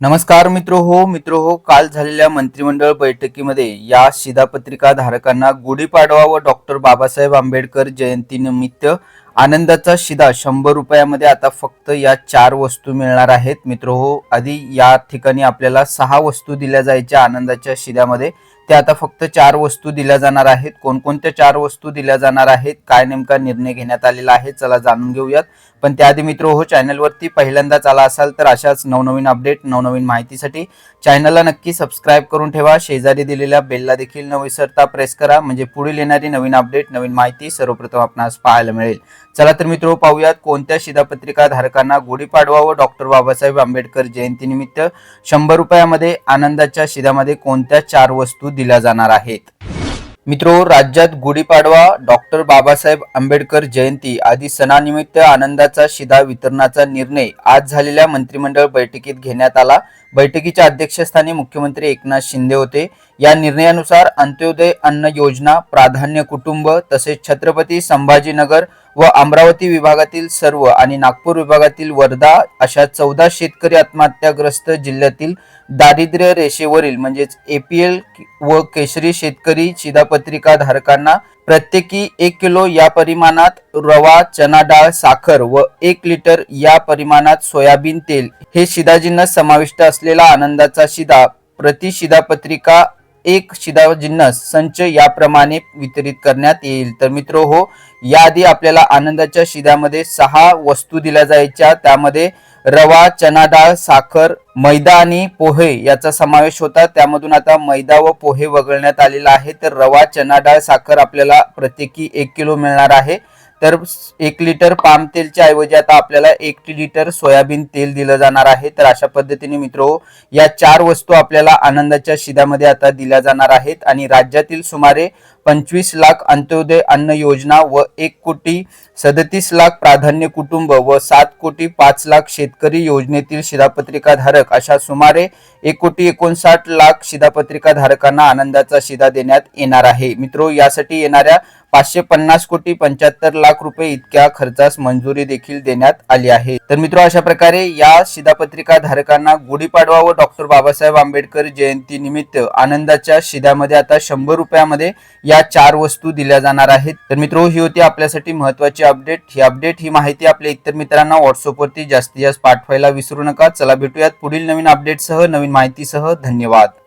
नमस्कार मित्र हो मित्र हो काल झालेल्या मंत्रिमंडळ बैठकीमध्ये या शिधापत्रिका धारकांना गुढीपाडवा व डॉक्टर बाबासाहेब आंबेडकर जयंतीनिमित्त आनंदाचा शिधा शंभर रुपयामध्ये आता फक्त या चार वस्तू मिळणार आहेत. मित्र हो आधी या ठिकाणी आपल्याला सहा वस्तू दिल्या जायच्या आनंदाच्या शिध्यामध्ये. त्या आता फक्त चार वस्तू दिल्या जाणार आहेत. कोणकोणत्या चार वस्तू दिल्या जाणार आहेत काय नेमका निर्णय घेण्यात आलेला आहे चला जाणून घेऊयात. पण त्याआधी मित्र हो चॅनलवरती पहिल्यांदाच आला असाल तर अशाच नवनवीन अपडेट नवनवीन माहितीसाठी चॅनलला नक्की सबस्क्राईब करून ठेवा. शेजारी दिलेल्या बेलला देखील न विसरता प्रेस करा. म्हणजे पुढील येणारी नवीन अपडेट नवीन माहिती सर्वप्रथम आपणास पाहायला मिळेल. चला तर मित्र पाहूयात कोणत्या शिधापत्रिका धारकांना गुढीपाडवा व डॉक्टर बाबासाहेब आंबेडकर जयंतीनिमित्त शंभर रुपयामध्ये आनंदाच्या शिधामध्ये कोणत्या चार वस्तू दिल्या जाणार आहेत. मित्रो राज्यात गुढीपाडवा डॉक्टर बाबासाहेब आंबेडकर जयंती आदी सणानिमित्त आनंदाचा शिधा वितरणाचा निर्णय आज झालेल्या मंत्रिमंडळ बैठकीत घेण्यात आला. बैठकीच्या अध्यक्षस्थानी मुख्यमंत्री एकनाथ शिंदे होते. या निर्णयानुसार अंत्योदय अन्न योजना प्राधान्य कुटुंब तसेच छत्रपती संभाजीनगर व अमरावती विभागातील सर्व आणि नागपूर विभागातील वर्धा अशा चौदा शेतकरी आत्महत्याग्रस्त जिल्ह्यातील दारिद्र्य रेषेवरील म्हणजेच एपीएल व केशरी शेतकरी शिधापत्रिका धारकांना प्रत्येकी एक किलो या परिमाणात रवा चना डाळ साखर व एक लिटर या परिमाणात सोयाबीन तेल हे शिधाजिन्नस समाविष्ट असलेला आनंदाचा शिधा. प्रति शिधापत्रिका एक शिधा जिन्नस संच याप्रमाणे वितरित करण्यात येईल. तर मित्र हो याआधी आपल्याला आनंदाच्या शिद्यामध्ये सहा वस्तू दिल्या जायच्या. त्यामध्ये रवा चना डाळ साखर मैदा आणि पोहे याचा समावेश होता. त्यामधून आता मैदा व पोहे वगळण्यात आलेला आहे. तर रवा चना डाळ साखर आपल्याला प्रत्येकी एक किलो मिळणार आहे. तर एक लिटर पाम तेलच्या ऐवजी आता आपल्याला एक लिटर सोयाबीन तेल दिलं जाणार आहे. तर अशा पद्धतीने मित्र या चार वस्तू आपल्याला आनंदाच्या शिधामध्ये आता दिल्या जाणार आहेत. आणि राज्यातील सुमारे पंचवीस लाख अंत्योदय अन्न योजना व एक कोटी सदतीस लाख प्राधान्य कुटुंब व सात कोटी पाच लाख शेतकरी योजनेतील शिधापत्रिका धारक अशा सुमारे एक कोटी एकोणसाठ लाख शिधापत्रिका धारकांना आनंदाचा शिधा देण्यात येणार आहे. मित्रो यासाठी येणाऱ्या पाचशे पन्नास कोटी पंच्याहत्तर लाख रुपये इतक्या खर्चास मंजुरी देखील देण्यात आली आहे. तर मित्रो अशा प्रकारे या शिधापत्रिका धारकांना गुढीपाडवा व डॉक्टर बाबासाहेब आंबेडकर जयंती निमित्त आनंदाच्या शिधामध्ये आता शंभर रुपयामध्ये या चार वस्तू दिल्या जाणार आहेत. तर मित्रो ही होती आपल्यासाठी महत्वाची अपडेट ही अपडेट ही माहिती आपल्या इतर मित्रांना व्हॉट्सअपवरती जास्तीत जास्त पाठवायला विसरू नका. चला भेटूयात पुढील नवीन अपडेटसह नवीन माहितीसह. धन्यवाद.